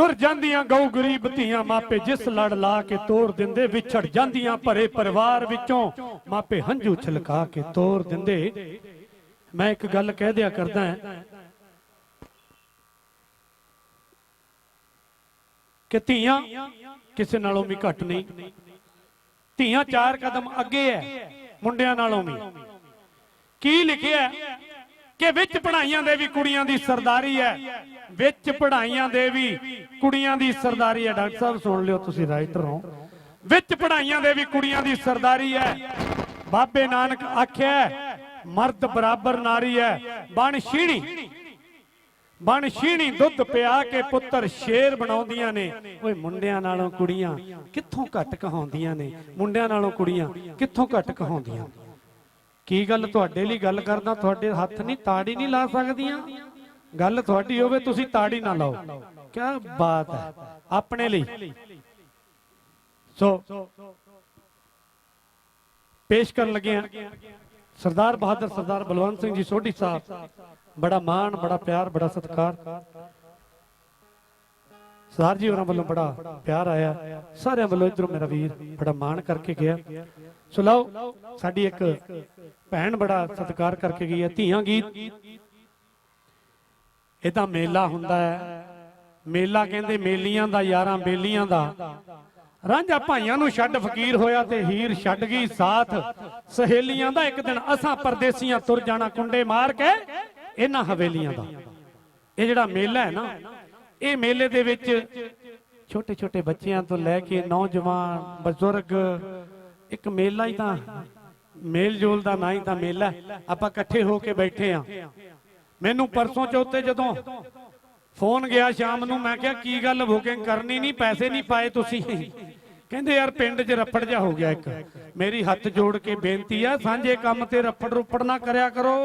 ਤੁਰ ਜਾਂਦੀਆਂ ਗਊ ਗਰੀਬ ਧੀਆਂ ਮਾਪੇ ਜਿਸ ਲੜ ਲਾ ਕੇ ਤੋੜ ਦਿੰਦੇ, ਵਿਛੜ ਜਾਂਦੀਆਂ ਭਰੇ ਪਰਿਵਾਰ ਵਿੱਚੋਂ, ਮਾਪੇ ਹੰਝੂ ਛਲਕਾ ਕੇ ਤੋੜ ਦਿੰਦੇ। ਮੈਂ ਇੱਕ ਗੱਲ ਕਹਿ ਦਿਆ ਕਰਦਾ ਹਾਂ। ਕਿ ਧੀਆਂ ਕਿਸੇ ਨਾਲੋਂ ਵੀ ਘੱਟ ਨਹੀਂ। ਧੀਆਂ ਚਾਰ ਕਦਮ ਅੱਗੇ ਐ, ਮੁੰਡਿਆਂ ਨਾਲੋਂ ਵੀ। ਕੀ ਲਿਖਿਆ ਕਿ ਵਿੱਚ ਪੜਾਈਆਂ ਦੇ ਵੀ ਕੁੜੀਆਂ ਦੀ ਸਰਦਾਰੀ ਹੈ ਵਿੱਚ ਪੜਾਈਆਂ ਦੇ ਵੀ ਕੁੜੀਆਂ ਦੀ ਸਰਦਾਰੀ ਹੈ। ਡਾਕਟਰ ਸਾਹਿਬ, ਸੁਣ ਲਿਓ ਤੁਸੀਂ ਰਾਈਟਰ ਹੋ। ਵਿੱਚ ਪੜਾਈਆਂ ਦੇ ਵੀ ਕੁੜੀਆਂ ਦੀ ਸਰਦਾਰੀ ਹੈ। ਬਾਬੇ ਨਾਨਕ ਆਖਿਆ ਮਰਦ ਬਰਾਬਰ ਨਾਰੀ ਹੈ। ਬਣ ਸ਼ੀਣੀ ਬਣ ਸ਼ੀਣੀ ਦੁੱਧ ਪਿਆ ਕੇ ਪੁੱਤਰ ਸ਼ੇਰ ਬਣਾਉਂਦੀਆਂ ਨੇ। ਓਏ ਮੁੰਡਿਆਂ ਨਾਲੋਂ ਕੁੜੀਆਂ ਕਿੱਥੋਂ ਘੱਟ ਕਹਾਉਂਦੀਆਂ ਨੇ? ਮੁੰਡਿਆਂ ਨਾਲੋਂ ਕੁੜੀਆਂ ਕਿੱਥੋਂ ਘੱਟ ਕਹਾਉਂਦੀਆਂ? ਕੀ ਗੱਲ ਤੁਹਾਡੇ ਲਈ ਗੱਲ ਕਰਦਾ? ਤੁਹਾਡੇ ਹੱਥ ਨਹੀਂ, ਤਾੜੀ ਨਹੀਂ ਲਾ ਸਕਦੀਆਂ? ਗੱਲ ਤੁਹਾਡੀ ਹੋਵੇ, ਤੁਸੀਂ ਤਾੜੀ ਨਾ ਲਾਓ। ਕੀ ਬਾਤ ਹੈ। ਆਪਣੇ ਲਈ। ਸੋ, ਪੇਸ਼ ਕਰਨ ਲੱਗੇ ਹਾਂ। ਸਰਦਾਰ ਬਹਾਦਰ, ਸਰਦਾਰ ਬਲਵੰਤ ਸਿੰਘ ਜੀ ਸੋਢੀ ਸਾਹਿਬ। ਬੜਾ ਮਾਣ, ਬੜਾ ਪਿਆਰ, ਬੜਾ ਸਤਿਕਾਰ। ਸਰਦਾਰ ਜੀ ਉਹਨਾਂ ਵੱਲੋਂ ਬੜਾ ਪਿਆਰ ਆਇਆ। ਸਾਰਿਆਂ ਵੱਲੋਂ ਇਧਰੋਂ ਮੇਰਾ ਵੀਰ ਬੜਾ ਮਾਣ ਕਰਕੇ ਗਿਆ। ਸੋ ਲਓ, ਸਾਡੀ ਇੱਕ ਭੈਣ ਬੜਾ ਸਤਿਕਾਰ ਕਰਕੇ ਗਈ ਹੈ। ਧੀਆਂ ਗੀਤ। ਇਹ ਤਾਂ ਮੇਲਾ ਹੁੰਦਾ ਹੈ। ਮੇਲਾ ਕਹਿੰਦੇ ਮੇਲੀਆਂ ਦਾ, ਯਾਰਾਂ ਬੇਲੀਆਂ ਦਾ। ਰਾਂਝਾ ਭਾਈਆਂ ਨੂੰ ਛੱਡ ਫਕੀਰ ਹੋਇਆ ਤੇ ਹੀਰ ਛੱਡ ਗਈ। ਸਾਥ ਸਹੇਲੀਆਂ ਦਾ ਇੱਕ ਦਿਨ ਅਸਾਂ ਪਰਦੇਸੀਆਂ ਤੁਰ ਜਾਣਾ ਕੁੰਡੇ ਮਾਰ ਕੇ ਇਹਨਾਂ ਹਵੇਲੀਆਂ ਦਾ। ਇਹ ਜਿਹੜਾ ਮੇਲਾ ਹੈ ਨਾ, ਇਹ ਮੇਲੇ ਦੇ ਵਿੱਚ ਛੋਟੇ ਛੋਟੇ ਬੱਚਿਆਂ ਤੋਂ ਲੈ ਕੇ ਨੌਜਵਾਨ, ਬਜ਼ੁਰਗ, ਇੱਕ ਮੇਲਾ ਹੀ ਤਾਂ ਮੇਲ ਜੋਲ ਦਾ ਨਾ ਹੀ ਤਾਂ ਮੇਲਾ ਆਪਾਂ ਇਕੱਠੇ ਹੋ ਕੇ ਬੈਠੇ ਆ ਮੈਨੂੰ ਪਰਸੋਂ ਚੌਥੇ ਜਦੋਂ ਫੋਨ ਗਿਆ ਸ਼ਾਮ ਨੂੰ ਮੈਂ ਕਿਹਾ ਕੀ ਗੱਲ ਬੁਕਿੰਗ ਕਰਨੀ ਨਹੀਂ ਪੈਸੇ ਨਹੀਂ ਪਾਏ ਤੁਸੀਂ। ਕਹਿੰਦੇ ਯਾਰ ਪਿੰਡ 'ਚ ਰੱਫੜ ਜਾ ਹੋ ਗਿਆ ਇੱਕ। ਮੇਰੀ ਹੱਥ ਜੋੜ ਕੇ ਬੇਨਤੀ ਆ ਸਾਂਝੇ ਕੰਮ ਤੇ ਰੱਫੜ ਰੁੱਪੜ ਨਾ ਕਰਿਆ ਕਰੋ।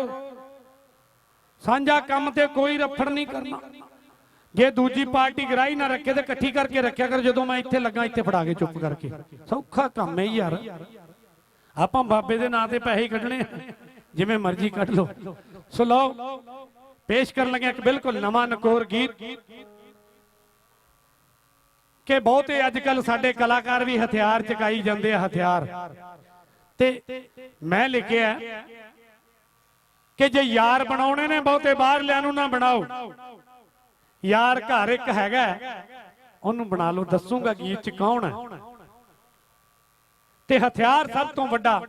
ਸਾਂਝਾ ਕੰਮ ਤੇ ਕੋਈ ਰੱਫੜ ਨਹੀਂ ਕਰਨਾ। ਜੇ ਦੂਜੀ ਪਾਰਟੀ ਗਰਾਈ ਨਾ ਰੱਖੇ ਤੇ ਇਕੱਠੀ ਕਰਕੇ ਰੱਖਿਆ ਕਰ ਜਦੋਂ ਮੈਂ ਇੱਥੇ ਲੱਗਾ ਇੱਥੇ ਫੜਾ ਕੇ ਚੁੱਪ ਕਰਕੇ। ਸੌਖਾ ਕੰਮ ਹੈ ਯਾਰ। ਆਪਾਂ ਬਾਬੇ ਦੇ ਨਾਂ ਤੇ ਪੈਸੇ ਹੀ ਕੱਢਣੇ। ਜਿਵੇਂ ਮਰਜ਼ੀ ਕੱਢ ਲਓ। ਸੋ ਲਓ, ਪੇਸ਼ ਕਰਨ ਲੱਗੇ ਇੱਕ ਬਿਲਕੁਲ ਨਵਾਂ ਨਕੋਰ ਗੀਤ ਕਿ ਬਹੁਤੇ ਅੱਜ ਕੱਲ ਸਾਡੇ ਕਲਾਕਾਰ ਵੀ ਹਥਿਆਰ ਚਕਾਈ ਜਾਂਦੇ ਆ, ਹਥਿਆਰ। ਤੇ ਮੈਂ ਲਿਖਿਆ ਕਿ ਜੇ ਯਾਰ ਬਣਾਉਣੇ ਨੇ ਬਹੁਤੇ ਬਾਹਰਲਿਆਂ ਨੂੰ ਨਾ ਬਣਾਓ। ਯਾਰ ਘਰ ਇੱਕ ਹੈਗਾ, ਉਹਨੂੰ ਬਣਾ ਲਓ, ਦੱਸੂਗਾ ਗੀਤ ਚ ਕੌਣ ਹੈ। ਤੇ ਹਥਿਆਰ ਸਭ ਤੋਂ ਵੱਡਾ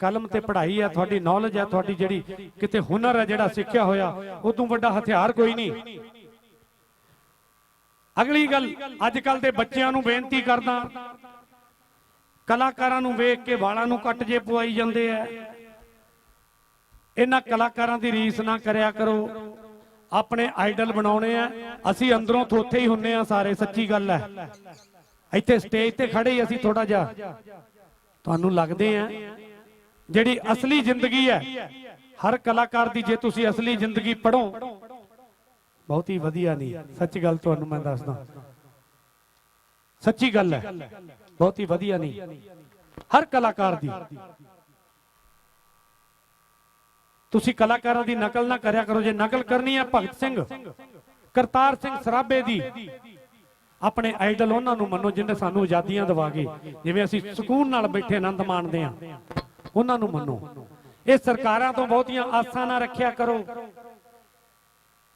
ਕਲਮ ਤੇ ਪੜ੍ਹਾਈ ਹੈ ਤੁਹਾਡੀ ਨੌਲੇਜ ਹੈ ਤੁਹਾਡੀ ਜਿਹੜੀ ਕਿਤੇ ਹੁਨਰ ਹੈ ਜਿਹੜਾ ਸਿੱਖਿਆ ਹੋਇਆ ਉਹ ਤੋਂ ਵੱਡਾ ਹਥਿਆਰ ਕੋਈ ਨਹੀਂ। ਅਗਲੀ ਗੱਲ ਅੱਜ ਕੱਲ ਦੇ ਬੱਚਿਆਂ ਨੂੰ ਬੇਨਤੀ ਕਰਦਾ, ਕਲਾਕਾਰਾਂ ਨੂੰ ਵੇਖ ਕੇ ਵਾਲਾਂ ਨੂੰ ਕੱਟ ਜੇ ਪਵਾਈ ਜਾਂਦੇ ਐ ਇਹਨਾਂ ਕਲਾਕਾਰਾਂ ਦੀ ਰੀਸ ਨਾ ਕਰਿਆ ਕਰੋ। ਆਪਣੇ ਆਈਡਲ ਬਣਾਉਣੇ ਆ। ਅਸੀਂ ਅੰਦਰੋਂ ਥੋਥੇ ਹੀ ਹੁੰਨੇ ਆ, ਸਾਰੇ, ਸੱਚੀ ਗੱਲ ਹੈ ਇੱਥੇ ਸਟੇਜ ਤੇ ਖੜੇ ਹੀ ਅਸੀਂ ਥੋੜਾ ਜਿਹਾ। ਤੁਹਾਨੂੰ ਲੱਗਦੇ ਆ ਜਿਹੜੀ ਅਸਲੀ ਜ਼ਿੰਦਗੀ ਹੈ, ਹਰ ਕਲਾਕਾਰ ਦੀ ਜੇ ਤੁਸੀਂ ਅਸਲੀ ਜ਼ਿੰਦਗੀ ਪੜੋ ਬਹੁਤ ਹੀ ਵਧੀਆ ਨਹੀਂ। ਸੱਚ ਗੱਲ ਤੁਹਾਨੂੰ ਮੈਂ ਦੱਸਦਾ। ਸੱਚੀ ਗੱਲ ਹੈ, ਬਹੁਤ ਹੀ ਵਧੀਆ ਨਹੀਂ। ਹਰ ਕਲਾਕਾਰ ਦੀ। ਤੁਸੀਂ ਕਲਾਕਾਰਾਂ ਦੀ ਨਕਲ ਨਾ ਕਰਿਆ ਕਰੋ, ਜੇ ਨਕਲ ਕਰਨੀ ਹੈ ਭਗਤ ਸਿੰਘ, ਕਰਤਾਰ ਸਿੰਘ ਸਰਾਭੇ ਦੀ, ਆਪਣੇ ਆਈਡਲ ਉਹਨਾਂ ਨੂੰ ਮੰਨੋ ਜਿਨ੍ਹਾਂ ਸਾਨੂੰ ਆਜ਼ਾਦੀਆਂ ਦਿਵਾ ਗਏ ਜਿਵੇਂ ਅਸੀਂ ਸਕੂਨ ਨਾਲ ਬੈਠੇ ਆਨੰਦ ਮਾਣਦੇ ਹਾਂ। ਉਹਨਾਂ ਨੂੰ ਮੰਨੋ। ਇਹ ਸਰਕਾਰਾਂ ਤੋਂ ਬਹੁਤੀਆਂ ਆਸਾਂ ਨਾ ਰੱਖਿਆ ਕਰੋ।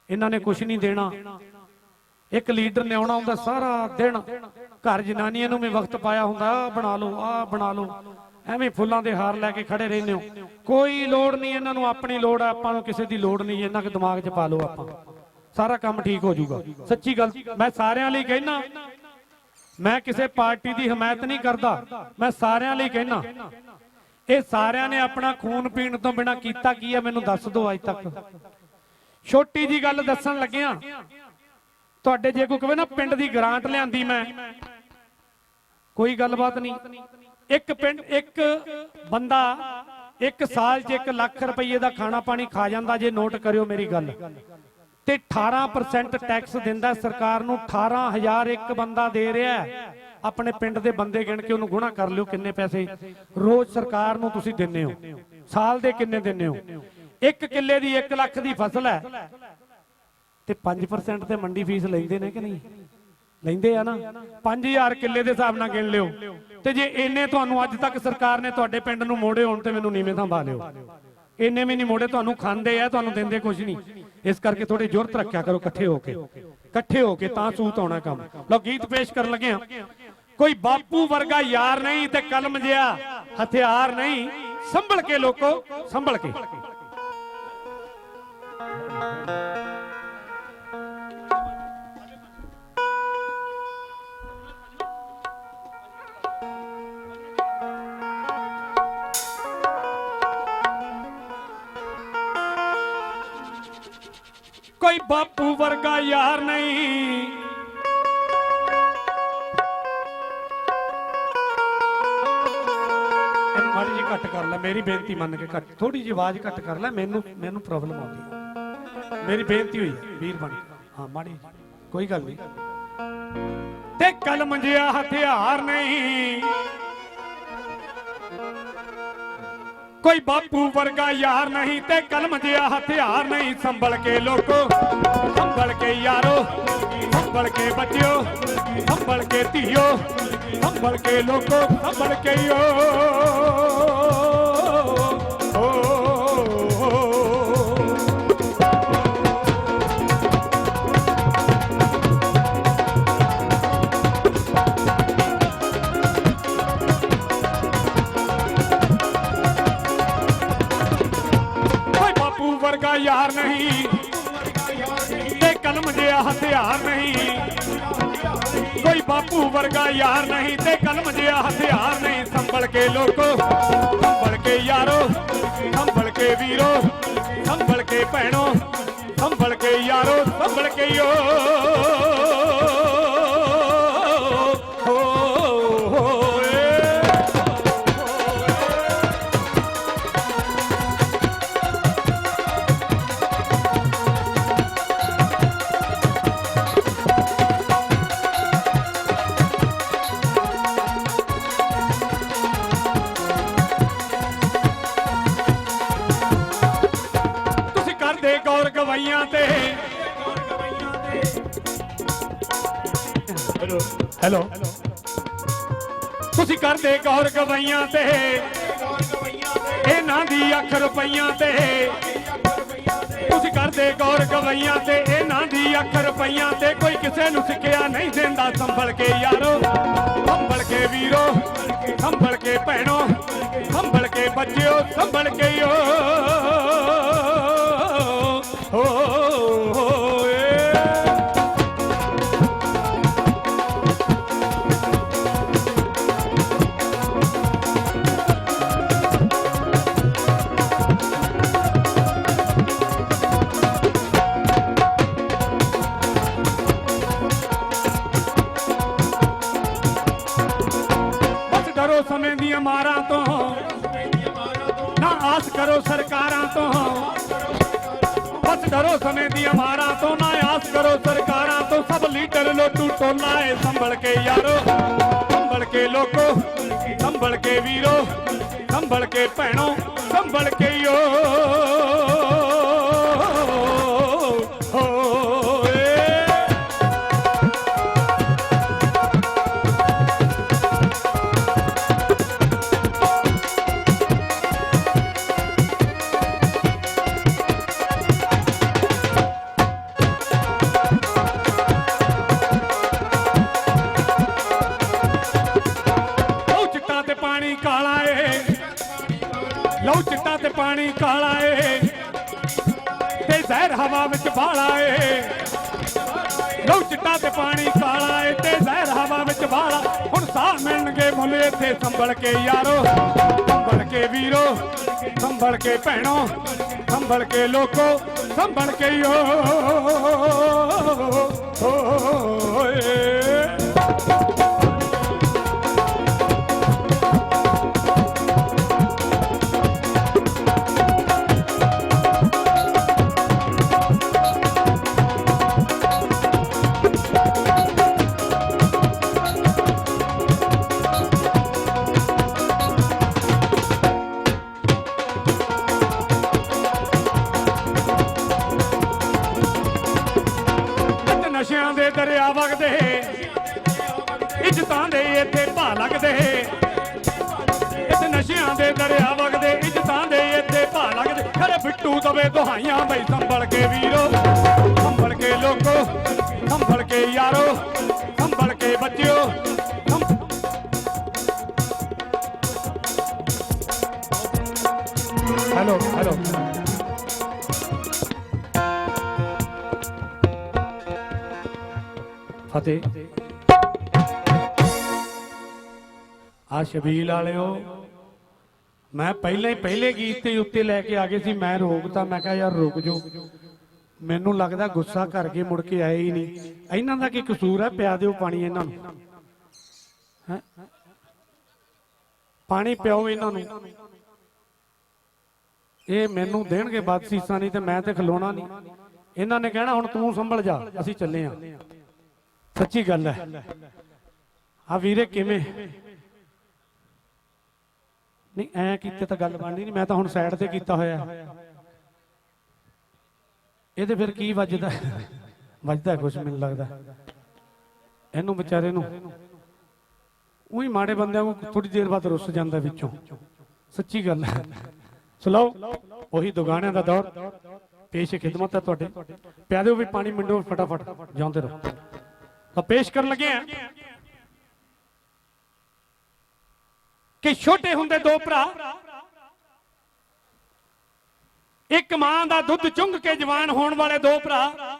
ਇਹਨਾਂ ਨੇ ਕੁਝ ਨਹੀਂ ਦੇਣਾ। ਇੱਕ ਲੀਡਰ ਨੇ ਆਉਣਾ ਹੁੰਦਾ ਸਾਰਾ ਦਿਨ। ਘਰ ਜਨਾਨੀਆਂ ਨੂੰ ਵੀ ਵਕਤ ਪਾਇਆ ਹੁੰਦਾ, ਆਹ ਬਣਾ ਲਓ, ਆਹ ਬਣਾ ਲਓ। ਐਵੇਂ ਫੁੱਲਾਂ ਦੇ ਹਾਰ ਲੈ ਕੇ ਖੜੇ ਰਹਿੰਦੇ ਹੋ। ਕੋਈ ਲੋੜ ਨਹੀਂ ਇਹਨਾਂ ਨੂੰ, ਆਪਣੀ ਲੋੜ ਆ, ਆਪਾਂ ਨੂੰ ਕਿਸੇ ਦੀ ਲੋੜ ਨਹੀਂ, ਇਹਨਾਂ ਕੇ ਦਿਮਾਗ 'ਚ ਪਾ ਲਓ ਆਪਾਂ। ਸਾਰਾ ਕੰਮ ਠੀਕ ਹੋ ਜਾਊਗਾ। ਸੱਚੀ ਗੱਲ, ਮੈਂ ਸਾਰਿਆਂ ਲਈ ਕਹਿਣਾ ਮੈਂ ਕਿਸੇ ਪਾਰਟੀ ਦੀ ਹਮਾਇਤ ਨਹੀਂ ਕਰਦਾ, ਮੈਂ ਸਾਰਿਆਂ ਲਈ ਕਹਿਣਾ ਇਹ ਸਾਰਿਆਂ ਨੇ ਆਪਣਾ ਖੂਨ ਪੀਣ ਤੋਂ ਬਿਨਾ ਕੀਤਾ ਕੀ ਹੈ? ਮੈਨੂੰ ਦੱਸ ਦਿਓ ਅੱਜ ਤੱਕ। ਛੋਟੀ ਜੀ ਗੱਲ ਦੱਸਣ ਲੱਗਿਆ। ਤੁਹਾਡੇ ਜੇ ਕੋਈ ਕਹੇ ਨਾ, ਪਿੰਡ ਦੀ ਗ੍ਰਾਂਟ ਲਿਆਂਦੀ ਮੈਂ। ਕੋਈ ਗੱਲਬਾਤ ਨਹੀਂ। ਇੱਕ ਪਿੰਡ, ਇੱਕ ਬੰਦਾ ਇੱਕ ਸਾਲ 'ਚ 1 ਲੱਖ ਰੁਪਏ ਦਾ ਖਾਣਾ ਪਾਣੀ ਖਾ ਜਾਂਦਾ ਜੇ ਨੋਟ ਕਰਿਓ ਮੇਰੀ ਗੱਲ। ਤੇ 18% ਟੈਕਸ ਦਿੰਦਾ ਸਰਕਾਰ ਨੂੰ 18000 ਇੱਕ ਬੰਦਾ ਦੇ ਰਿਹਾ ਆਪਣੇ ਪਿੰਡ ਦੇ ਬੰਦੇ ਗਿਣ ਕੇ ਉਹਨੂੰ ਗੁਣਾ ਕਰ ਲਿਓ ਕਿੰਨੇ ਪੈਸੇ। ਰੋਜ਼ ਸਰਕਾਰ ਨੂੰ ਤੁਸੀਂ ਦਿੰਨੇ ਹੋ। ਸਾਲ ਦੇ ਕਿੰਨੇ ਦਿੰਨੇ ਹੋ। ਇੱਕ ਕਿੱਲੇ ਦੀ 1 ਲੱਖ ਦੀ ਫਸਲ ਹੈ। ਤੇ 5% ਤੇ ਮੰਡੀ ਫੀਸ ਲੈਂਦੇ ਨੇ ਕਿ ਨਹੀਂ? ਲੈਂਦੇ ਆ ਨਾ। 5000 ਕਿੱਲੇ ਦੇ ਹਿਸਾਬ ਨਾਲ ਗਿਣ ਲਿਓ। ਤੇ ਜੇ ਇੰਨੇ ਤੁਹਾਨੂੰ ਅੱਜ ਤੱਕ ਸਰਕਾਰ ਨੇ ਤੁਹਾਡੇ ਪਿੰਡ ਨੂੰ ਮੋੜੇ ਹੋਣ ਤੇ ਮੈਨੂੰ ਨੀਵੇਂ ਥਾਂ ਪਾ ਲਿਓ। ਇੰਨੇ ਵੀ ਨਹੀਂ ਮੋੜੇ, ਤੁਹਾਨੂੰ ਖਾਂਦੇ ਆ, ਤੁਹਾਨੂੰ ਦਿੰਦੇ ਕੁਝ ਨਹੀਂ। ਇਸ ਕਰਕੇ ਥੋੜੀ ਜ਼ੋਰਤ ਰੱਖਿਆ ਕਰੋ, ਇਕੱਠੇ ਹੋ ਕੇ। ਇਕੱਠੇ ਹੋ ਕੇ ਤਾਂ ਸੂਤ ਆਉਣਾ ਕੰਮ। ਲਓ, ਗੀਤ ਪੇਸ਼ ਕਰਨ ਲੱਗੇ ਆ ਕੋਈ ਬਾਪੂ ਵਰਗਾ ਯਾਰ ਨਹੀਂ ਤੇ ਕਲਮ ਜਿਆ ਹਥਿਆਰ ਨਹੀਂ। ਸੰਭਲ ਕੇ ਲੋਕੋ, ਸੰਭਲ ਕੇ। ਕੋਈ ਬਾਪੂ ਵਰਗਾ ਯਾਰ ਨਹੀਂ ਇਹਨੂੰ ਮਾੜੀ ਘੱਟ ਕਰ ਲੈ, ਮੇਰੀ ਬੇਨਤੀ ਮੰਨ ਕੇ ਘੱਟ ਥੋੜੀ ਜਿਹੀ ਆਵਾਜ਼ ਘੱਟ ਕਰ ਲੈ, ਮੈਨੂੰ ਮੈਨੂੰ ਪ੍ਰੋਬਲਮ ਆਉਂਦੀ ਮੇਰੀ ਬੇਨਤੀ ਹੋਈ, ਵੀਰ ਬਣ ਹਾਂ, ਮਾੜੀ ਕੋਈ ਗੱਲ ਨਹੀਂ। ਤੇ ਕਲਮ ਜਿਹਾ ਹਥਿਆਰ ਨਹੀਂ, ਕੋਈ ਬਾਪੂ ਵਰਗਾ ਯਾਰ ਨਹੀਂ, ਤੇ ਕਲਮ ਜਿਹਾ ਹਥਿਆਰ ਨਹੀਂ, ਸੰਭਲ ਕੇ ਲੋਕੋ, ਸੰਭਲ ਕੇ ਯਾਰੋ, ਸੰਭਲ ਕੇ ਬੱਚਿਓ, ਸੰਭਲ ਕੇ ਧੀਓ, ਸੰਭਲ ਕੇ ਲੋਕੋ, ਸੰਭਲ ਕੇ ਯੋ। ਬਾਪੂ ਵਰਗਾ ਯਾਰ ਨਹੀਂ। ਤੇ ਕਲਮ ਜਿਹਾ ਹਥਿਆਰ ਨਹੀਂ। ਕੋਈ ਬਾਪੂ ਵਰਗਾ ਯਾਰ ਨਹੀਂ ਤੇ ਕਲਮ ਜਿਹਾ ਹਥਿਆਰ ਨਹੀਂ। ਸੰਭਲ ਕੇ ਲੋਕੋ, ਸੰਭਲ ਕੇ ਯਾਰੋ, ਸੰਭਲ ਕੇ ਵੀਰੋ, ਸੰਭਲ ਕੇ ਭੈਣੋ, ਸੰਭਲ ਕੇ ਯਾਰੋ, ਸੰਭਲ ਕੇ ਓ ਗਵਾਈਆਂ ਤੇ। ਹੈਲੋ ਹੈਲੋ ਤੁਸੀਂ ਕਰਦੇ ਗੌਰ ਗਵਾਈਆਂ ਤੇ। ਇਹਨਾਂ ਦੀ ਅੱਖ ਰੁਪਈਆਂ ਤੇ। ਤੁਸੀਂ ਕਰਦੇ ਗੌਰ ਗਵਾਈਆਂ ਤੇ। ਇਹਨਾਂ ਦੀ ਅੱਖ ਰੁਪਈਆਂ ਤੇ। ਕੋਈ ਕਿਸੇ ਨੂੰ ਸਿੱਖਿਆ ਨਹੀਂ ਦਿੰਦਾ ਸੰਭਲ ਕੇ ਯਾਰੋ। ਸੰਭਲ ਕੇ ਵੀਰੋ ਸੰਭਲ ਕੇ ਭੈਣੋ ਸੰਭਲ ਕੇ ਬੱਚਿਓ ਸੰਭਲ ਕੇ ਯੋ। ਕੇ ਯਾਰੋ, ਸੰਭਲ ਕੇ ਵੀਰੋ, ਸੰਭਲ ਕੇ ਭੈਣੋ, ਸੰਭਲ ਕੇ ਲੋਕੋ, ਸੰਭਲ ਕੇ ਯੋ ਓਏ। ਵਗਦੇ ਇੱਜ਼ਤਾਂ ਦੇ ਇੱਥੇ ਭਾ ਲੱਗਦੇ ਇੱਥੇ ਨਸ਼ਿਆਂ ਦੇ ਦਰਿਆ ਵਗਦੇ, ਇੱਜ਼ਤਾਂ ਦੇ ਇੱਥੇ ਭਾ ਲੱਗਦੇ। ਖਰੇ ਬਿੱਟੂ ਦਵੇ ਦੁਹਾਈਆਂ ਬਈ ਸੰਭਲ ਕੇ ਵੀਰੋ। ਸੰਭਲ ਕੇ ਲੋਕੋ, ਸੰਭਲ ਕੇ ਯਾਰੋ। ਸੰਭਲ ਕੇ ਬੱਚਿਓ। ਸੰਭ- ਹੈਲੋ ਹੈਲੋ। ਫਤਿਹ। ਆ ਸ਼ਬੀਲ ਵਾਲਿਓ, ਮੈਂ ਪਹਿਲੇ ਹੀ ਪਹਿਲੇ ਗੀਤ ਤੇ ਉੱਤੇ ਲੈ ਕੇ ਆ ਗਏ ਸੀ, ਮੈਂ ਰੋਕਤਾ ਮੈਂ ਕਿਹਾ ਯਾਰ ਰੁਕ ਜਾਓ। ਮੈਨੂੰ ਲੱਗਦਾ ਗੁੱਸਾ ਕਰਕੇ ਮੁੜ ਕੇ ਆਏ ਹੀ ਨਹੀਂ। ਇਹਨਾਂ ਦਾ ਕੀ ਕਸੂਰ ਹੈ? ਪਿਆ ਦਿਓ ਪਾਣੀ ਇਹਨਾਂ ਨੂੰ। ਹੈਂ? ਪਾਣੀ ਪਿਆਓ ਇਹਨਾਂ ਨੂੰ। ਇਹ ਮੈਨੂੰ ਦੇਣਗੇ ਬਦਸੀਸਾਂ ਨਹੀਂ ਤੇ ਮੈਂ ਤੇ ਖਲੋਣਾ ਨਹੀਂ। ਇਹਨਾਂ ਨੇ ਕਹਿਣਾ, ਹੁਣ ਤੂੰ ਸੰਭਲ ਜਾ, ਅਸੀਂ ਚੱਲੇ ਆ। ਸੱਚੀ ਗੱਲ ਹੈ। ਆ ਵੀਰੇ ਕਿਵੇਂ? ਨਹੀਂ, ਐ ਕੀਤੇ ਤਾਂ ਗੱਲ ਬਣਨੀ ਨਹੀਂ, ਮੈਂ ਤਾਂ ਹੁਣ ਸਾਈਡ ਤੇ ਕੀਤਾ ਹੋਇਆ। ਇਹਦੇ ਫਿਰ ਕੀ ਵੱਜਦਾ? ਵੱਜਦਾ ਕੁਝ ਮੈਨੂੰ ਲੱਗਦਾ। ਇਹਨੂੰ ਵਿਚਾਰੇ ਨੂੰ। ਉਹੀ ਮਾੜੇ ਬੰਦਿਆਂ ਨੂੰ ਥੋੜੀ ਦੇਰ ਬਾਅਦ ਰੁੱਸ ਜਾਂਦਾ ਵਿੱਚੋਂ। ਸੱਚੀ ਗੱਲ ਹੈ। ਚਲੋ ਉਹੀ ਦੁਗਾਣਿਆਂ ਦਾ ਦੌਰ। ਪੇਸ਼ ਖਿਦਮਤ ਹੈ ਤੁਹਾਡੇ। ਪਿਆਦਿਓ ਵੀ ਪਾਣੀ, ਮਿੰਡੋ, ਫਟਾਫਟ, ਜਾਂਦੇ ਰਹੋ। ਤਾਂ ਪੇਸ਼ ਕਰਨ ਲੱਗੇ ਆ। ਕਿ ਛੋਟੇ ਹੁੰਦੇ ਦੋ ਭਰਾ, ਇੱਕ ਮਾਂ ਦਾ ਦੁੱਧ ਚੁੰਘ ਕੇ ਜਵਾਨ ਹੋਣ ਵਾਲੇ ਦੋ ਭਰਾ।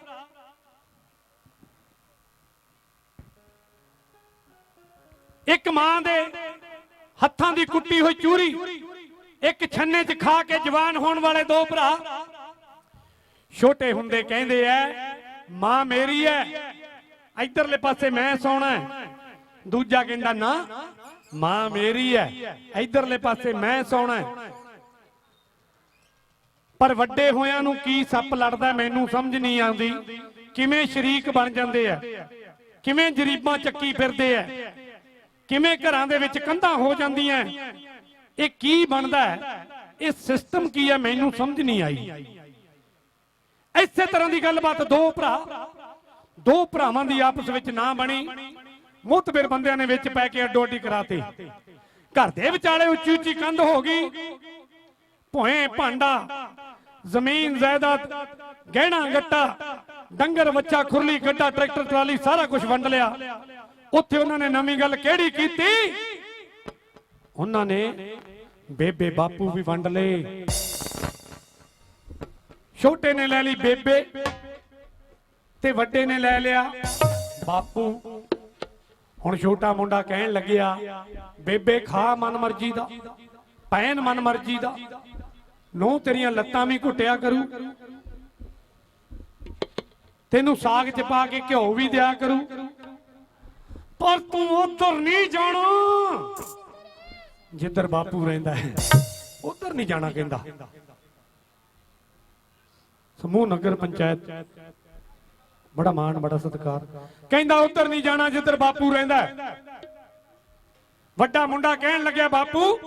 ਇੱਕ ਮਾਂ ਦੇ ਹੱਥਾਂ ਦੀ ਕੁੱਟੀ ਹੋਈ ਚੂਰੀ, ਇੱਕ ਛੰਨੇ 'ਚ ਖਾ ਕੇ ਜਵਾਨ ਹੋਣ ਵਾਲੇ ਦੋ ਭਰਾ। ਛੋਟੇ ਹੁੰਦੇ ਕਹਿੰਦੇ ਐ, ਮਾਂ ਮੇਰੀ ਐ ਇਧਰਲੇ ਪਾਸੇ ਮੈਂ ਸੌਣਾ ਦੂਜਾ ਕਹਿੰਦਾ, ਨਾ, ਮਾਂ ਮੇਰੀ ਐ ਇਧਰਲੇ ਪਾਸੇ ਮੈਂ ਸੌਣਾ ਪਰ ਵੱਡੇ ਹੋਇਆਂ ਨੂੰ ਕੀ ਸੱਪ ਲੜਦਾ ਮੈਨੂੰ ਸਮਝ ਨਹੀਂ ਆਉਂਦੀ। ਕਿਵੇਂ ਸ਼ਰੀਕ ਬਣ ਜਾਂਦੇ ਆ? ਕਿਵੇਂ ਜਰੀਬਾਂ ਚੱਕੀ ਫਿਰਦੇ ਆ? ਕਿਵੇਂ ਘਰਾਂ ਦੇ ਵਿੱਚ ਕੰਧਾਂ ਹੋ ਜਾਂਦੀਆਂ ਇਹ ਕੀ ਬਣਦਾ ਇਹ ਸਿਸਟਮ ਕੀ ਹੈ? ਮੈਨੂੰ ਸਮਝ ਨਹੀਂ ਆਈ। ਇਸੇ ਤਰ੍ਹਾਂ ਦੀ ਗੱਲਬਾਤ ਦੋ ਭਰਾ ਦੋ ਭਰਾਵਾਂ ਦੀ ਆਪਸ ਵਿੱਚ ਨਾ ਬਣੀ, ਮੁਤਬਰ ਬੰਦਿਆਂ ਨੇ ਵਿੱਚ ਪੈ ਕੇ ਅੱਡੋ ਅੱਡੀ ਕਰਾਤੇ। ਘਰ ਦੇ ਵਿਚਾਲੇ ਉੱਚੀ ਉੱਚੀ ਕੰਧ ਹੋ ਗਈ। ਭੋਏ ਭਾਂਡਾ, ਜ਼ਮੀਨ ਜਾਇਦਾਦ, ਗਹਿਣਾ ਗੱਟਾ, ਡੰਗਰ ਬੱਚਾ, ਖੁਰਲੀ ਗੱਡਾ, ਟਰੈਕਟਰ, ਟਰਾਲੀ, ਸਾਰਾ ਕੁਝ ਵੰਡ ਲਿਆ। ਉੱਥੇ ਉਹਨਾਂ ਨੇ ਨਵੀਂ ਗੱਲ ਕਿਹੜੀ ਕੀਤੀ? ਉਹਨਾਂ ਨੇ ਬੇਬੇ ਬਾਪੂ ਵੀ ਵੰਡ ਲਏ। ਛੋਟੇ ਨੇ ਲੈ ਲਈ ਬੇਬੇ। ਤੇ ਵੱਡੇ ਨੇ ਲੈ ਲਿਆ, ਬਾਪੂ। ਹੁਣ ਛੋਟਾ ਮੁੰਡਾ ਕਹਿਣ ਲੱਗਿਆ, ਬੇਬੇ, ਖਾ ਮਨ ਮਰਜ਼ੀ ਦਾ ਪੈਨ ਮਨ ਮਰਜ਼ੀ ਦਾ। ਨੂੰ ਤੇਰੀਆਂ ਲੱਤਾਂ ਵੀ ਘੁੱਟਿਆ ਕਰੂ। ਤੈਨੂੰ ਸਾਗ ਚ ਪਾ ਕੇ ਘਿਓ ਵੀ ਦਿਆ ਕਰੂ। ਪਰ ਤੂੰ ਉਧਰ ਨਹੀਂ ਜਾਣਾ। ਜਿੱਧਰ ਬਾਪੂ ਰਹਿੰਦਾ ਹੈ, ਉਧਰ ਨਹੀਂ ਜਾਣਾ ਕਹਿੰਦਾ। ਸਮੂਹ ਨਗਰ ਪੰਚਾਇਤ। ਬੜਾ ਮਾਣ, ਬੜਾ ਸਤਿਕਾਰ। ਕਹਿੰਦਾ ਉਧਰ ਨਹੀਂ ਜਾਣਾ ਜਿੱਧਰ ਬਾਪੂ ਰਹਿੰਦਾ ਵੱਡਾ ਮੁੰਡਾ ਕਹਿਣ ਲੱਗਿਆ, ਬਾਪੂ,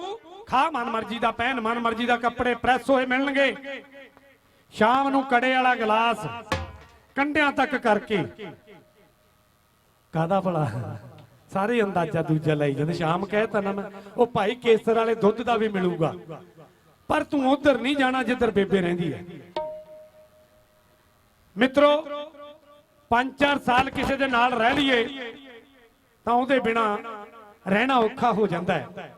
ਖਾ ਮਨ ਮਰਜ਼ੀ ਦਾ ਪਹਿਨ ਮਨ ਮਰਜ਼ੀ ਦਾ ਕੱਪੜੇ ਪ੍ਰੈਸ ਹੋਏ ਮਿਲਣਗੇ। ਸ਼ਾਮ ਨੂੰ ਕੜੇ ਵਾਲਾ ਗਲਾਸ ਕੰਡਿਆਂ ਤੱਕ ਕਰਕੇ। ਕਾਦਾ ਭਲਾ? ਸਾਰੇ ਅੰਦਾਜ਼ਾ ਦੂਜਾ ਲਈ ਜਾਂਦੇ। ਸ਼ਾਮ ਕਹਿਤਾ ਨਾ ਮੈਂ, ਉਹ ਭਾਈ ਕੇਸਰ ਵਾਲੇ ਦੁੱਧ ਦਾ ਵੀ ਮਿਲੂਗਾ। ਪਰ ਤੂੰ ਉਧਰ ਨਹੀਂ ਜਾਣਾ ਜਿੱਧਰ ਬੇਬੇ ਰਹਿੰਦੀ ਹੈ। ਮਿੱਤਰੋ 5-4 ਸਾਲ ਕਿਸੇ ਦੇ ਨਾਲ ਰਹਿ ਲਈਏ, ਤਾਂ ਉਹਦੇ ਬਿਨਾ ਰਹਿਣਾ ਔਖਾ ਹੋ ਜਾਂਦਾ ਹੈ।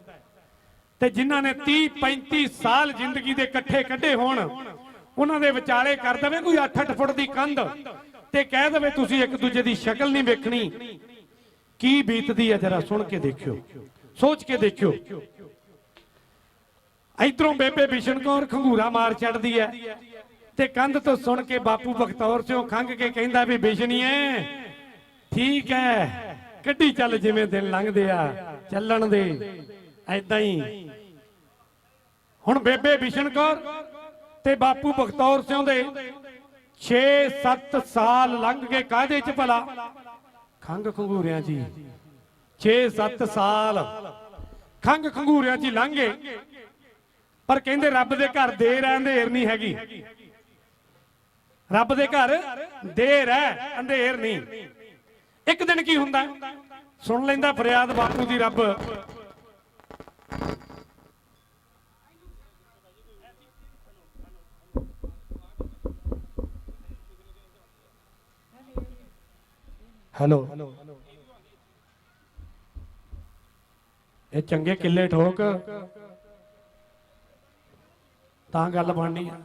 ਤੇ ਜਿਨ੍ਹਾਂ ਨੇ 30 35 ਸਾਲ ਜ਼ਿੰਦਗੀ ਦੇ ਇਕੱਠੇ ਕੱਢੇ ਹੋਣ, ਉਹਨਾਂ ਦੇ ਵਿਚਾਲੇ ਕਰ ਦਵੇ ਕੋਈ 8-8 ਫੁੱਟ ਦੀ ਕੰਧ ਤੇ ਕਹਿ ਦਵੇ ਤੁਸੀਂ ਇੱਕ ਦੂਜੇ ਦੀ ਸ਼ਕਲ ਨਹੀਂ ਵੇਖਣੀ। ਕੀ ਬੀਤਦੀ ਹੈ ਜਰਾ ਸੁਣ ਕੇ ਦੇਖਿਓ, ਸੋਚ ਕੇ ਦੇਖਿਓ। ਇਧਰੋਂ ਬੇਬੇ ਬਿਸ਼ਨ ਕੌਰ ਖੰਗੂਰਾ ਮਾਰ ਛੱਡਦੀ ਹੈ। ਤੇ ਕੰਧ ਤੋਂ ਸੁਣ ਕੇ ਬਾਪੂ ਬਖਤੌਰ ਸਿਓ ਖੰਗ ਕੇ ਕਹਿੰਦਾ ਵੀ ਬਿਸ਼ਨੀਏ ਠੀਕ ਹੈ, ਕੱਢੀ ਚੱਲ ਜਿਵੇਂ ਦਿਨ ਲੰਘਦੇ ਆ, ਚੱਲਣ ਦੇ ਐਦਾਂ ਹੀ। ਹੁਣ ਬੇਬੇ ਬਿਸ਼ਨ ਕੌਰ ਤੇ ਬਾਪੂ ਬਖਤੌਰ ਸਿਓ ਦੇ 6-7 ਸਾਲ ਲੰਘ ਕੇ ਕਾਹਦੇ ਚ ਭਲਾ? ਖੰਗ ਖੰਗੂਰਿਆਂ ਜੀ 6-7 ਸਾਲ ਖੰਗ ਖੰਗੂਰਿਆਂ ਚ ਹੀ ਲੰਘ ਗਏ। ਪਰ ਕਹਿੰਦੇ ਰੱਬ ਦੇ ਘਰ ਦੇਰ ਹੈ ਅੰਧੇਰ ਨਹੀਂ ਹੈਗੀ। ਰੱਬ ਦੇ ਘਰ ਦੇਰ ਹੈ ਅੰਧੇਰ ਨਹੀਂ। ਇੱਕ ਦਿਨ ਕੀ ਹੁੰਦਾ? ਸੁਣ ਲੈਂਦਾ ਫਰਿਆਦ ਬਾਪੂ ਦੀ ਰੱਬ। ਹੈਲੋ। ਇਹ ਚੰਗੇ ਕਿੱਲੇ ਠੋਕ। ਤਾਂ ਗੱਲ ਬਣਨੀ ਆ।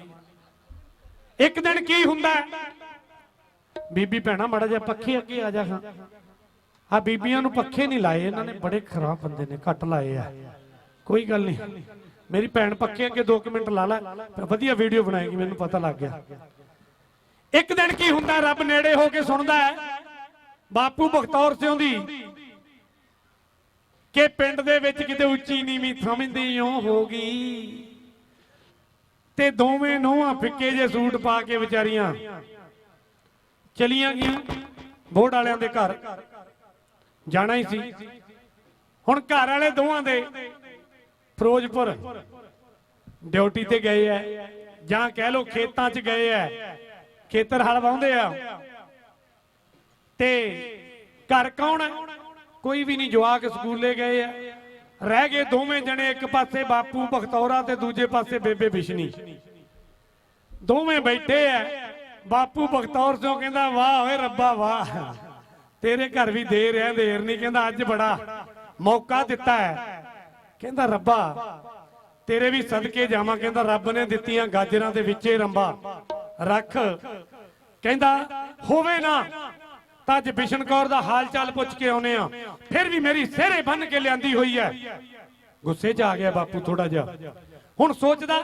ਇੱਕ ਦਿਨ ਕੀ ਹੁੰਦਾ? ਬੀਬੀ ਭੈਣਾ, ਮੜਾ ਜਿਹਾ ਪੱਖੇ ਅੱਗੇ ਆ ਜਾ ਖਾਂ ਆ ਬੀਬੀਆਂ ਨੂੰ ਪੱਖੇ ਨਹੀਂ ਲਾਏ, ਇਹਨਾਂ ਨੇ ਬੜੇ ਖਰਾਬ ਬੰਦੇ ਨੇ, ਘੱਟ ਲਾਏ ਆ। ਕੋਈ ਗੱਲ ਨਹੀਂ। ਮੇਰੀ ਭੈਣ ਪੱਖੇ ਅੱਗੇ 2 ਮਿੰਟ ਲਾ ਲੈ ਵਧੀਆ ਵੀਡੀਓ ਬਣਾਏਗੀ, ਮੈਨੂੰ ਪਤਾ ਲੱਗ ਗਿਆ। ਇੱਕ ਦਿਨ ਕੀ ਹੁੰਦਾ? ਰੱਬ ਨੇੜੇ ਹੋ ਕੇ ਸੁਣਦਾ ਹੈ। ਬਾਪੂ ਬਖਤੌਰ ਸਿੰਘ ਦੀ। ਕਿ ਪਿੰਡ ਦੇ ਵਿੱਚ ਕਿਤੇ ਉੱਚੀ ਨੀਵੀਂ ਸਮਝਦੀ ਓ ਹੋ ਗਈ। ਤੇ ਦੋਵੇਂ ਨੋਹਾਂ ਫਿੱਕੇ ਜੇ ਸੂਟ ਪਾ ਕੇ ਵਿਚਾਰੀਆਂ ਚਲੀਆਂ ਗਈਆਂ ਬੋੜ ਵਾਲਿਆਂ ਦੇ ਘਰ। ਜਾਣਾ ਹੀ ਸੀ। ਹੁਣ ਘਰ ਵਾਲੇ ਦੋਵਾਂ ਦੇ ਫਿਰੋਜ਼ਪੁਰ ਡਿਊਟੀ ਤੇ ਗਏ ਐ, ਜਾਂ ਕਹਿ ਲੋ ਖੇਤਾਂ 'ਚ ਗਏ ਐ, ਖੇਤਰ ਹਲ ਵਾਉਂਦੇ ਆ। ਤੇ ਘਰ ਕੌਣ ਕੋਈ ਵੀ ਨਹੀਂ, ਜਵਾਕ ਸਕੂਲੇ ਗਏ ਆ ਰਹਿ ਗਏ ਦੋਵੇਂ ਜਣੇ, ਇੱਕ ਪਾਸੇ ਬਾਪੂ ਬਖਤੌਰਾ ਤੇ ਦੂਜੇ ਪਾਸੇ ਬੇਬੇ ਬਿਸ਼ਨੀ। ਦੋਵੇਂ ਬੈਠੇ ਆ ਬਾਪੂ ਬਖਤੌਰ ਸਿੰਘ ਕਹਿੰਦਾ, ਵਾਹ ਓਏ ਰੱਬਾ, ਵਾਹ। ਤੇਰੇ ਘਰ ਵੀ ਦੇਰ ਹੈ ਦੇਰ ਨਹੀਂ। ਕਹਿੰਦਾ, ਅੱਜ ਬੜਾ ਮੌਕਾ ਦਿੱਤਾ ਹੈ ਕਹਿੰਦਾ, ਰੱਬਾ, ਤੇਰੇ ਵੀ ਸਦਕੇ ਜਾਵਾਂ। ਕਹਿੰਦਾ, ਰੱਬ ਨੇ ਦਿੱਤੀਆਂ ਗਾਜਰਾਂ ਦੇ ਵਿੱਚੇ ਰੰਬਾ। ਰੱਖ। ਕਹਿੰਦਾ, ਹੋਵੇ ਨਾ ਤਾਂ ਅੱਜ ਬਿਸ਼ਨ ਕੌਰ ਦਾ ਹਾਲ ਚਾਲ ਪੁੱਛ ਕੇ ਆਉਨੇ ਆ। ਫਿਰ ਵੀ ਮੇਰੀ ਸਿਹਰੇ ਬੰਨ ਕੇ ਲਿਆਂਦੀ ਹੋਈ ਹੈ ਗੁੱਸੇ 'ਚ ਆ ਗਿਆ ਬਾਪੂ ਥੋੜਾ ਜਿਹਾ। ਹੁਣ ਸੋਚਦਾ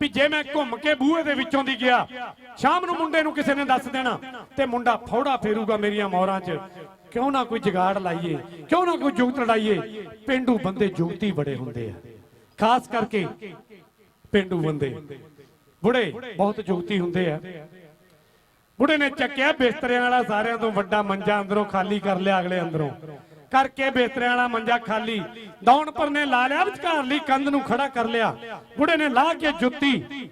ਵੀ ਜੇ ਮੈਂ ਘੁੰਮ ਕੇ ਬੂਹੇ ਦੇ ਵਿੱਚੋਂ ਦੀ ਗਿਆ, ਸ਼ਾਮ ਨੂੰ ਮੁੰਡੇ ਨੂੰ ਕਿਸੇ ਨੇ ਦੱਸ ਦੇਣਾ ਤੇ ਮੁੰਡਾ ਫੌੜਾ ਫੇਰੂਗਾ ਮੇਰੀਆਂ ਮੌਰਾਂ 'ਚ। ਕਿਉਂ ਨਾ ਕੋਈ ਜਗਾੜ ਲਾਈਏ, ਕਿਉਂ ਨਾ ਕੋਈ ਜੁਗਤ ਲੜਾਈਏ? ਪਿੰਡੂ ਬੰਦੇ ਜੁਗਤੀ ਬੜੇ ਹੁੰਦੇ ਆ। ਖਾਸ ਕਰਕੇ ਪਿੰਡੂ ਬੰਦੇ। ਬੁੜੇ ਬਹੁਤ ਜੁਗਤੀ ਹੁੰਦੇ ਆ। ਬੁੜੇ ਨੇ ਚੱਕਿਆ ਬਿਸਤਰਿਆਂ ਵਾਲਾ ਸਾਰਿਆਂ ਤੋਂ ਵੱਡਾ ਮੰਜਾ ਅੰਦਰੋਂ, ਖਾਲੀ ਕਰ ਲਿਆ ਅਗਲੇ ਅੰਦਰੋਂ। ਕਰਕੇ ਬਿਸਤਰਿਆਂ ਵਾਲਾ ਮੰਜਾ ਖਾਲੀ। ਦੌਣ ਨੇ ਲਾ ਲਿਆ, ਵਿਚਕਾਰ ਕੰਧ ਨੂੰ ਖੜਾ ਕਰ ਲਿਆ। ਬੁੜੇ ਨੇ ਲਾ ਕੇ ਜੁੱਤੀ।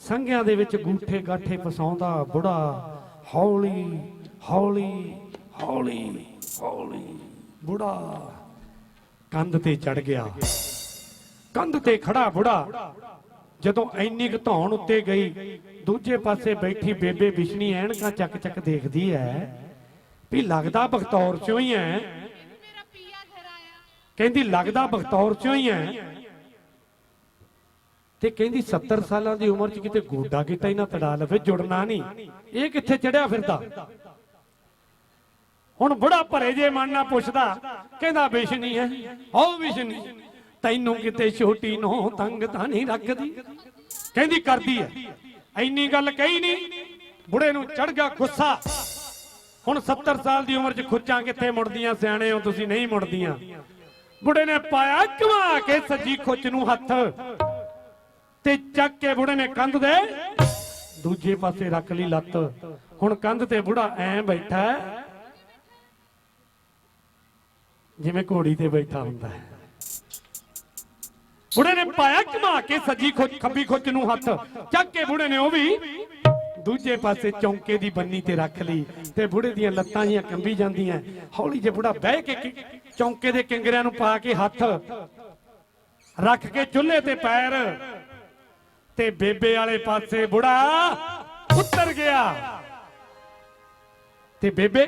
ਸੰਘਿਆਂ ਦੇ ਵਿੱਚ ਗੂਠੇ ਗਾਠੇ ਫਸਾਉਂਦਾ ਬੁੜਾ ਹੌਲੀ ਹੌਲੀ ਹੌਲੀ ਹੌਲੀ। ਬੁੜਾ ਕੰਧ ਤੇ ਚੜ ਗਿਆ। ਕੰਧ ਤੇ ਖੜਾ ਬੁੜਾ ਜਦੋਂ ਐਨੀ ਕੁ ਧੌਣ ਉੱਤੇ ਗਈ, ਦੂਜੇ ਪਾਸੇ ਬੈਠੀ ਬੇਬੇ ਬਿਸ਼ਨੀ ਐਨਕਾਂ ਚੱਕ ਚੱਕ ਦੇਖਦੀ ਐ, ਵੀ ਲੱਗਦਾ ਬਖਤੌਰ ਚੋਂ ਹੀ ਐ। ਕਹਿੰਦੀ, ਲੱਗਦਾ ਬਖਤੌਰ ਚੋਂ ਹੀ ਐ। ਤੇ ਕਹਿੰਦੀ 70 ਸਾਲਾਂ ਦੀ ਉਮਰ 'ਚ ਕਿਤੇ ਗੋਡਾ ਕੀਤਾ ਹੀ ਨਾ ਤੜਾ ਲਵੇ, ਜੁੜਨਾ ਨਹੀਂ ਇਹ ਕਿੱਥੇ ਚੜਿਆ ਫਿਰਦਾ? ਹੁਣ ਬੁੜਾ ਭਰੇ ਜੇ ਮਨ ਨਾਲ ਪੁੱਛਦਾ, ਕਹਿੰਦਾ ਬਿਸ਼ਨੀ ਹੈ ਉਹ ਬਿਸ਼ਨੀ ਤੈਨੂੰ ਕਿਤੇ ਛੋਟੀ ਨੋ ਤੰਗ ਤਾਂ ਨਹੀਂ ਰੱਖਦੀ? ਕਹਿੰਦੀ ਕਰਦੀ ਐ। ਐਨੀ ਗੱਲ ਕਹੀ ਨਹੀਂ ਬੁੜੇ ਨੂੰ ਚੜ ਗਿਆ ਗੁੱਸਾ। ਹੁਣ 70 ਸਾਲ ਦੀ ਉਮਰ 'ਚ ਖੁੱਚਾਂ ਕਿੱਥੇ ਮੁੜਦੀਆਂ? ਸਿਆਣੇ ਹੋ ਤੁਸੀਂ ਨਹੀਂ ਮੁੜਦੀਆਂ। ਬੁੜੇ ਨੇ ਪਾਇਆ ਘਵਾ ਕੇ ਸੱਜੀ ਖੁੱਚ ਨੂੰ ਹੱਥ। ਤੇ ਚੱਕ ਕੇ ਬੁੜੇ ਨੇ ਕੰਧ ਦੇ ਦੂਜੇ ਪਾਸੇ ਰੱਖ ਲਈ ਲੱਤ। ਹੁਣ ਕੰਧ ਤੇ ਬੁੜਾ ਐ ਬੈਠਾ ਜਿਵੇਂ ਘੋੜੀ ਤੇ ਬੈਠਾ ਹੁੰਦਾ ਹੈ ਬੁੜੇ ਨੇ ਪਾਇਆ ਘੁਮਾ ਕੇ ਸੱਜੀ ਖੁੱਚ ਖੱਬੀ ਖੁੱਚ ਨੂੰ ਹੱਥ। ਚੱਕ ਕੇ ਬੁੜੇ ਨੇ ਉਹ ਵੀ ਦੂਜੇ ਪਾਸੇ ਚੌਂਕੇ ਦੀ ਬੰਨੀ ਤੇ ਰੱਖ ਲਈ ਤੇ ਬੁੜੇ ਦੀਆਂ ਲੱਤਾਂ ਜੀਆਂ ਕੰਬੀ ਜਾਂਦੀਆਂ। ਹੌਲੀ ਜੇ ਬੁੜਾ ਬਹਿ ਕੇ ਚੌਂਕੇ ਦੇ ਕਿੰਗਰਿਆਂ ਨੂੰ ਪਾ ਕੇ ਹੱਥ ਰੱਖ ਕੇ ਚੁੱਲ੍ਹੇ ਤੇ ਪੈਰ ਤੇ ਬੇਬੇ ਵਾਲੇ ਪਾਸੇ ਬੁੜਾ ਉੱਤਰ ਗਿਆ। ਤੇ ਬੇਬੇ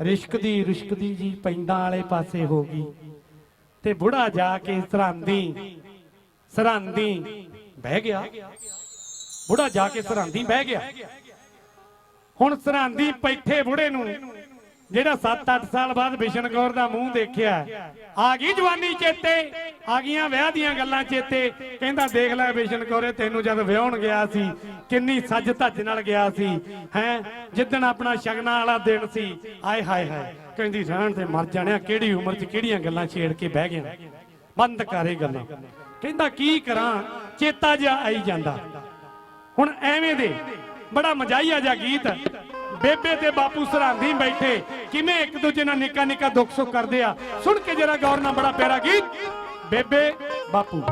ਰਿਸ਼ਕਦੀ ਰਿਸ਼ਕਦੀ ਜੀ ਪੈਂਦਾ ਵਾਲੇ ਪਾਸੇ ਹੋ ਗਈ। ਤੇ ਬੁੜਾ ਜਾ ਕੇ ਸਰਾਂਦੀ ਸਰਾਂਦੀ, ਬਹਿ ਗਿਆ। ਬੁੜਾ ਜਾ ਕੇ ਸਰਾਂਦੀ, ਬਹਿ ਗਿਆ। ਹੁਣ ਸਰਾਂਦੀ ਬੈਠੇ ਬੁੜੇ ਨੂੰ, ਜਿਹੜਾ 7-8 ਸਾਲ ਬਾਅਦ ਬਿਸ਼ਨ ਕੌਰ ਦਾ ਮੂੰਹ ਦੇਖਿਆ ਆ ਗਈ ਜਵਾਨੀ ਚੇਤੇ, ਆ ਗਈਆਂ ਵਿਆਹ ਦੀਆਂ ਗੱਲਾਂ ਚੇਤੇ। ਕਹਿੰਦਾ, ਦੇਖ ਲੈ ਬਿਸ਼ਨ ਕੌਰੇ, ਤੈਨੂੰ ਜਦ ਵਿਆਹਣ ਗਿਆ ਸੀ, ਕਿੰਨੀ ਸੱਜ ਧੱਜ ਨਾਲ ਗਿਆ ਸੀ, ਹੈ? ਜਿੱਦਣ ਆਪਣਾ ਸ਼ਗਨਾਂ ਵਾਲਾ ਦਿਨ ਸੀ, ਆਏ ਹਾਏ ਹਾਏ। ਕਹਿੰਦੀ ਰਹਿਣ ਤੇ ਮਰ ਜਾਣਿਆ, ਕਿਹੜੀ ਉਮਰ 'ਚ ਕਿਹੜੀਆਂ ਗੱਲਾਂ ਛੇੜ ਕੇ ਬਹਿ ਗਿਆ? ਬੰਦ ਕਰ ਗੱਲਾਂ। ਕਹਿੰਦਾ, ਕੀ ਕਰਾਂ? ਚੇਤਾ ਜਿਹਾ ਆਈ ਜਾਂਦਾ। ਹੁਣ ਐਵੇਂ ਦੇ, ਬੜਾ ਮਜਾਈਆ ਜਿਹਾ ਗੀਤ। ਬੇਬੇ ਤੇ ਬਾਪੂ ਸਰਾਂਦੀ ਬੈਠੇ, ਕਿਵੇਂ ਇੱਕ ਦੂਜੇ ਨਾਲ ਨਿੱਕਾ ਨਿੱਕਾ ਦੁੱਖ ਸੁੱਖ ਕਰਦੇ ਆ? ਸੁਣ ਕੇ ਜਰਾ ਗੌਰ ਨਾਲ ਬੜਾ ਪਿਆਰਾ ਗੀਤ। ਬੇਬੇ, ਬਾਪੂ।